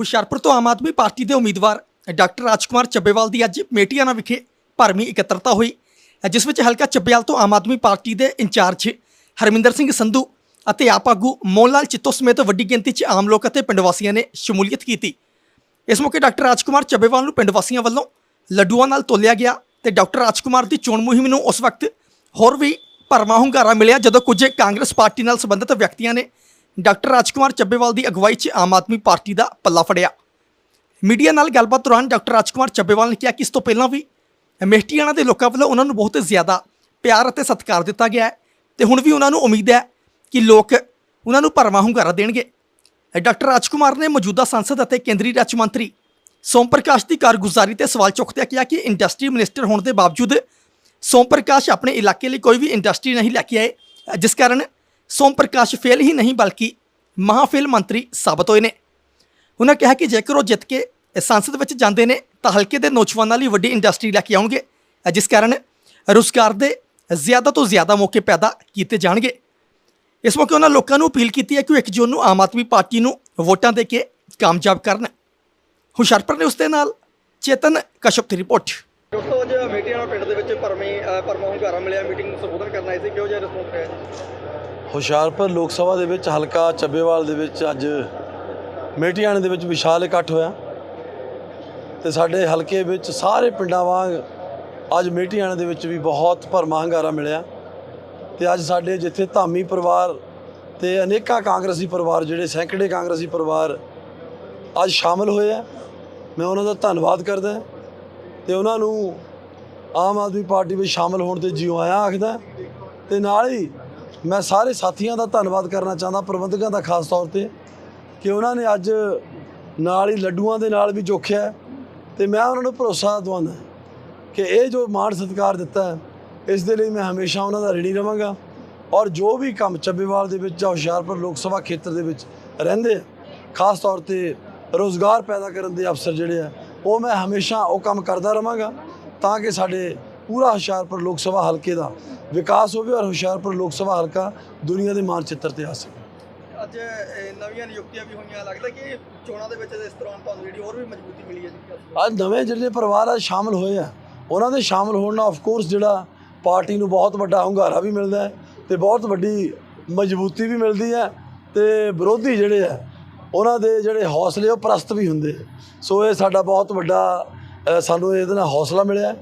ਹੁਸ਼ਿਆਰਪੁਰ ਤੋਂ ਆਮ ਆਦਮੀ ਪਾਰਟੀ ਦੇ ਉਮੀਦਵਾਰ ਡਾਕਟਰ ਰਾਜਕੁਮਾਰ ਚੱਬੇਵਾਲ ਦੀ ਅੱਜ ਮੇਟੀਆਣਾ ਵਿਖੇ ਭਰਮੀ ਇਕੱਤਰਤਾ ਹੋਈ, ਜਿਸ ਵਿੱਚ ਹਲਕਾ ਚੱਬੇਵਾਲ ਤੋਂ ਆਮ ਆਦਮੀ ਪਾਰਟੀ ਦੇ ਇੰਚਾਰਜ ਹਰਮਿੰਦਰ ਸਿੰਘ ਸੰਧੂ ਅਤੇ ਆਪ ਆਗੂ ਮੋਹਨ ਲਾਲ ਚਿੱਤੋ ਸਮੇਤ ਵੱਡੀ ਗਿਣਤੀ 'ਚ ਆਮ ਲੋਕ ਅਤੇ ਪਿੰਡ ਵਾਸੀਆਂ ਨੇ ਸ਼ਮੂਲੀਅਤ ਕੀਤੀ। ਇਸ ਮੌਕੇ ਡਾਕਟਰ ਰਾਜਕੁਮਾਰ ਚੱਬੇਵਾਲ ਨੂੰ ਪਿੰਡ ਵਾਸੀਆਂ ਵੱਲੋਂ ਲੱਡੂਆਂ ਨਾਲ ਤੋਲਿਆ ਗਿਆ ਤੇ ਡਾਕਟਰ ਰਾਜਕੁਮਾਰ ਦੀ ਚੋਣ ਮੁਹਿੰਮ ਨੂੰ ਉਸ ਵਕਤ ਹੋਰ ਵੀ ਭਰਵਾਂ ਹੁੰਗਾਰਾ ਮਿਲਿਆ, ਜਦੋਂ ਕੁਝ ਕਾਂਗਰਸ ਪਾਰਟੀ ਨਾਲ ਸੰਬੰਧਿਤ ਵਿਅਕਤੀਆਂ ਨੇ ਡਾਕਟਰ ਰਾਜਕੁਮਾਰ ਚੱਬੇਵਾਲ ਦੀ ਅਗਵਾਈ 'ਚ ਆਮ ਆਦਮੀ ਪਾਰਟੀ ਦਾ ਪੱਲਾ ਫੜਿਆ। ਮੀਡੀਆ ਨਾਲ ਗੱਲਬਾਤ ਦੌਰਾਨ ਡਾਕਟਰ ਰਾਜਕੁਮਾਰ ਚੱਬੇਵਾਲ ਨੇ ਕਿਹਾ ਕਿ ਇਸ ਤੋਂ ਪਹਿਲਾਂ ਵੀ ਮੇਹਟੀਆਣਾ ਦੇ ਲੋਕਾਂ ਵੱਲੋਂ ਉਹਨਾਂ ਨੂੰ ਬਹੁਤ ਜ਼ਿਆਦਾ ਪਿਆਰ ਅਤੇ ਸਤਿਕਾਰ ਦਿੱਤਾ ਗਿਆ ਹੈ ਤੇ ਹੁਣ ਵੀ ਉਹਨਾਂ ਨੂੰ ਉਮੀਦ ਹੈ ਕਿ ਲੋਕ ਉਹਨਾਂ ਨੂੰ ਭਰਵਾਂ ਹੁੰਗਾਰਾ ਦੇਣਗੇ। ਡਾਕਟਰ ਰਾਜਕੁਮਾਰ ਨੇ ਮੌਜੂਦਾ ਸੰਸਦ ਅਤੇ ਕੇਂਦਰੀ ਰਾਜ ਮੰਤਰੀ ਸੋਮ ਪ੍ਰਕਾਸ਼ ਦੀ ਕਾਰਗੁਜ਼ਾਰੀ ਤੇ ਸਵਾਲ ਚੁੱਕਦਿਆਂ ਕਿਹਾ ਕਿ ਇੰਡਸਟਰੀ ਮਿਨਿਸਟਰ ਹੋਣ ਦੇ ਬਾਵਜੂਦ ਸੋਮ ਪ੍ਰਕਾਸ਼ ਆਪਣੇ ਇਲਾਕੇ ਲਈ ਕੋਈ ਵੀ ਇੰਡਸਟਰੀ ਨਹੀਂ ਲੈ ਕੇ ਆਏ, ਜਿਸ ਕਾਰਨ ਸੋਮ ਪ੍ਰਕਾਸ਼ ਫੇਲ ਹੀ ਨਹੀਂ, ਬਲਕਿ ਮਹਾਫੇਲ ਮੰਤਰੀ ਸਾਬਤ ਹੋਏ ਨੇ। ਉਹਨਾਂ ਕਿਹਾ ਕਿ ਜੇਕਰ ਉਹ ਜਿੱਤ ਕੇ ਸੰਸਦ ਵਿੱਚ ਜਾਂਦੇ ਨੇ, ਤਾਂ ਹਲਕੇ ਦੇ ਨੌਜਵਾਨਾਂ ਲਈ ਵੱਡੀ ਇੰਡਸਟਰੀ ਲੈ ਕੇ ਆਉਣਗੇ, ਜਿਸ ਕਾਰਨ ਰੁਜ਼ਗਾਰ ਦੇ ਜ਼ਿਆਦਾ ਤੋਂ ਜ਼ਿਆਦਾ ਮੌਕੇ ਪੈਦਾ ਕੀਤੇ ਜਾਣਗੇ। ਇਸ ਮੌਕੇ ਉਹਨਾਂ ਲੋਕਾਂ ਨੂੰ ਅਪੀਲ ਕੀਤੀ ਹੈ ਕਿ ਉਹ 1 ਜੂਨ ਨੂੰ ਆਮ ਆਦਮੀ ਪਾਰਟੀ ਨੂੰ ਵੋਟਾਂ ਦੇ ਕੇ ਕਾਮਯਾਬ ਕਰਨ। ਹੁਸ਼ਿਆਰਪੁਰ ਨੇ ਉਸ ਦੇ ਨਾਲ ਚੇਤਨ ਕਸ਼ਪ ਦੀ ਰਿਪੋਰਟ। ਦੋਸਤੋ, ਅੱਜ ਮੀਟਿੰਗ ਪਿੰਡ ਦੇ ਵਿੱਚ ਭਰਮੀ ਭਰਮਾ ਹੁੰਗਾਰਾ ਮਿਲਿਆ। ਮੀਟਿੰਗ ਨੂੰ ਸੰਬੋਧਨ ਕਰਨ ਆਏ ਸੀ। ਕਿਹੋ ਜਿਹਾ ਰਿਸਪੌਂਸ ਰਿਹਾ ਹੁਸ਼ਿਆਰਪੁਰ ਲੋਕ ਸਭਾ ਦੇ ਵਿੱਚ ਹਲਕਾ ਚੱਬੇਵਾਲ ਦੇ ਵਿੱਚ ਅੱਜ ਮੇਟੀਆਣੇ ਦੇ ਵਿੱਚ ਵਿਸ਼ਾਲ ਇਕੱਠ ਹੋਇਆ। ਤੇ ਸਾਡੇ ਹਲਕੇ ਵਿੱਚ ਸਾਰੇ ਪਿੰਡਾਂ ਵਾਂਗ ਅੱਜ ਮੇਟੀਆਣੇ ਦੇ ਵਿੱਚ ਵੀ ਬਹੁਤ ਭਰਮਾ ਹੰਗਾਰਾ ਮਿਲਿਆ। ਤੇ ਅੱਜ ਸਾਡੇ ਜਿੱਥੇ ਧਾਮੀ ਪਰਿਵਾਰ ਤੇ ਅਨੇਕਾਂ ਕਾਂਗਰਸੀ ਪਰਿਵਾਰ, ਜਿਹੜੇ ਸੈਂਕੜੇ ਕਾਂਗਰਸੀ ਪਰਿਵਾਰ ਅੱਜ ਸ਼ਾਮਲ ਹੋਏ ਆ। ਮੈਂ ਉਹਨਾਂ ਦਾ ਧੰਨਵਾਦ ਕਰਦਾ ਤੇ ਉਹਨਾਂ ਨੂੰ ਆਮ ਆਦਮੀ ਪਾਰਟੀ ਵਿੱਚ ਸ਼ਾਮਲ ਹੋਣ ਤੇ ਜਿਉ ਆਇਆ ਆਖਦਾ। ਤੇ ਨਾਲ ਹੀ ਮੈਂ ਸਾਰੇ ਸਾਥੀਆਂ ਦਾ ਧੰਨਵਾਦ ਕਰਨਾ ਚਾਹੁੰਦਾ ਪ੍ਰਬੰਧਕਾਂ ਦਾ ਖਾਸ ਤੌਰ ਤੇ ਕਿ ਉਹਨਾਂ ਨੇ ਅੱਜ ਨਾਲ ਹੀ ਲੱਡੂਆਂ ਦੇ ਨਾਲ ਵੀ ਜੋਖਿਆ ਹੈ ਤੇ ਮੈਂ ਉਹਨਾਂ ਨੂੰ ਭਰੋਸਾ ਦਵਾਉਂਦਾ ਕਿ ਇਹ ਜੋ ਮਾਣ ਸਤਿਕਾਰ ਦਿੱਤਾ ਹੈ, ਇਸ ਦੇ ਲਈ ਮੈਂ ਹਮੇਸ਼ਾ ਉਹਨਾਂ ਦਾ ਰਿਣੀ ਰਵਾਂਗਾ ਔਰ ਜੋ ਵੀ ਕੰਮ ਚੱਬੇਵਾਲ ਦੇ ਵਿੱਚ ਜਾਂ ਹੁਸ਼ਿਆਰਪੁਰ ਲੋਕ ਸਭਾ ਖੇਤਰ ਦੇ ਵਿੱਚ ਰਹਿੰਦੇ ਆ, ਖਾਸ ਤੌਰ ਤੇ ਰੋਜ਼ਗਾਰ ਪੈਦਾ ਕਰਨ ਦੇ ਅਫਸਰ ਜਿਹੜੇ ਆ, ਉਹ ਮੈਂ ਹਮੇਸ਼ਾ ਉਹ ਕੰਮ ਕਰਦਾ ਰਵਾਂਗਾ ਤਾਂ ਕਿ ਸਾਡੇ ਪੂਰਾ ਹੁਸ਼ਿਆਰਪੁਰ ਲੋਕ ਸਭਾ ਹਲਕੇ ਦਾ ਵਿਕਾਸ ਹੋਵੇ ਔਰ ਹੁਸ਼ਿਆਰਪੁਰ ਲੋਕ ਸਭਾ ਹਲਕਾ ਦੁਨੀਆ ਦੇ ਮਾਨਚਿੱਤਰ ਤੇ ਆ ਸਕੇ ਅੱਜ ਨਵੀਆਂ ਨਿਯੁਕਤੀਆਂ ਵੀ ਹੋਈਆਂ ਲੱਗਦਾ ਕਿ ਚੋਣਾਂ ਦੇ ਵਿੱਚ ਇਸ ਦੌਰਾਨ ਤੁਹਾਨੂੰ ਜਿਹੜੀ ਹੋਰ ਵੀ ਮਜ਼ਬੂਤੀ ਮਿਲੀ ਹੈ ਜੀ ਅੱਜ ਨਵੇਂ ਜਿਹੜੇ ਪਰਿਵਾਰ ਆ ਸ਼ਾਮਲ ਹੋਏ ਆ ਉਹਨਾਂ ਦੇ ਸ਼ਾਮਲ ਹੋਣ ਨਾਲ ਆਫ ਕੋਰਸ ਜਿਹੜਾ ਪਾਰਟੀ ਨੂੰ ਬਹੁਤ ਵੱਡਾ ਹੁੰਗਾਰਾ ਵੀ ਮਿਲਦਾ ਹੈ ਤੇ ਬਹੁਤ ਵੱਡੀ ਮਜ਼ਬੂਤੀ ਵੀ ਮਿਲਦੀ ਹੈ ਤੇ ਵਿਰੋਧੀ ਜਿਹੜੇ ਆ ਉਹਨਾਂ ਦੇ ਜਿਹੜੇ ਹੌਸਲੇ ਉਹ ਪ੍ਰਸਤ ਵੀ ਹੁੰਦੇ। ਸੋ ਇਹ ਸਾਡਾ ਬਹੁਤ ਵੱਡਾ ਸਾਨੂੰ ਇਹਦੇ ਨਾਲ ਹੌਸਲਾ ਮਿਲਿਆ।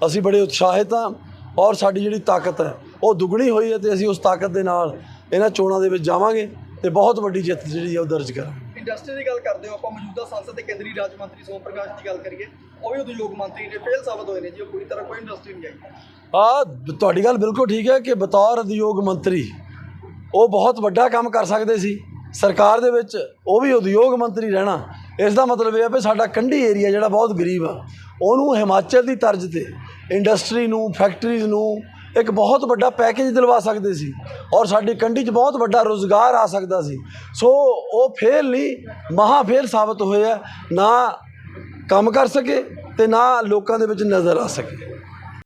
ਅਸੀਂ ਬੜੇ ਉਤਸ਼ਾਹਿਤ ਹਾਂ ਔਰ ਸਾਡੀ ਜਿਹੜੀ ਤਾਕਤ ਹੈ ਉਹ ਦੁੱਗਣੀ ਹੋਈ ਹੈ ਤੇ ਅਸੀਂ ਉਸ ਤਾਕਤ ਦੇ ਨਾਲ ਇਹਨਾਂ ਚੋਣਾਂ ਦੇ ਵਿੱਚ ਜਾਵਾਂਗੇ ਤੇ ਬਹੁਤ ਵੱਡੀ ਜਿੱਤ ਜਿਹੜੀ ਹੈ ਉਹ ਦਰਜ ਕਰਾਂਗੇ। ਇੰਡਸਟਰੀ ਦੀ ਗੱਲ ਕਰਦੇ ਹੋ ਆਪਾਂ ਮੌਜੂਦਾ ਸੰਸਦ ਤੇ ਕੇਂਦਰੀ ਰਾਜ ਮੰਤਰੀ ਸੋਮ ਪ੍ਰਕਾਸ਼ ਦੀ ਗੱਲ ਕਰੀਏ ਉਹ ਵੀ ਉਦਯੋਗ ਮੰਤਰੀ ਨੇ ਫੇਲ ਸਾਬਤ ਹੋਏ ਨੇ ਜੀ ਉਹ ਪੂਰੀ ਤਰ੍ਹਾਂ ਕੋਈ ਇੰਡਸਟਰੀ ਨਹੀਂ ਆਈ। ਆ ਤੁਹਾਡੀ ਗੱਲ ਬਿਲਕੁਲ ਠੀਕ ਹੈ ਕਿ ਬਤੌਰ ਉਦਯੋਗ ਮੰਤਰੀ ਉਹ ਬਹੁਤ ਵੱਡਾ ਕੰਮ ਕਰ ਸਕਦੇ ਸੀ ਸਰਕਾਰ ਦੇ ਵਿੱਚ ਉਹ ਵੀ ਉਦਯੋਗ ਮੰਤਰੀ ਰਹਿਣਾ ਇਸ ਦਾ ਮਤਲਬ ਇਹ ਹੈ ਵੀ ਸਾਡਾ ਕੰਢੀ ਏਰੀਆ ਜਿਹੜਾ ਬਹੁਤ ਗਰੀਬ ਆ। ਉਹਨੂੰ ਹਿਮਾਚਲ ਦੀ ਤਰਜ਼ ਤੇ ਇੰਡਸਟਰੀ ਨੂੰ ਫੈਕਟਰੀਜ਼ ਨੂੰ ਇੱਕ ਬਹੁਤ ਵੱਡਾ ਪੈਕੇਜ ਦਿਲਵਾ ਸਕਦੇ ਸੀ ਔਰ ਸਾਡੀ ਕੰਢੀ 'ਚ ਬਹੁਤ ਵੱਡਾ ਰੋਜ਼ਗਾਰ ਆ ਸਕਦਾ ਸੀ। ਸੋ ਉਹ ਫੇਲ ਨਹੀਂ, ਮਹਾ ਫੇਲ ਸਾਬਤ ਹੋਇਆ ਨਾ ਕੰਮ ਕਰ ਸਕੇ ਤੇ ਨਾ ਲੋਕਾਂ ਦੇ ਵਿੱਚ ਨਜ਼ਰ ਆ ਸਕੇ।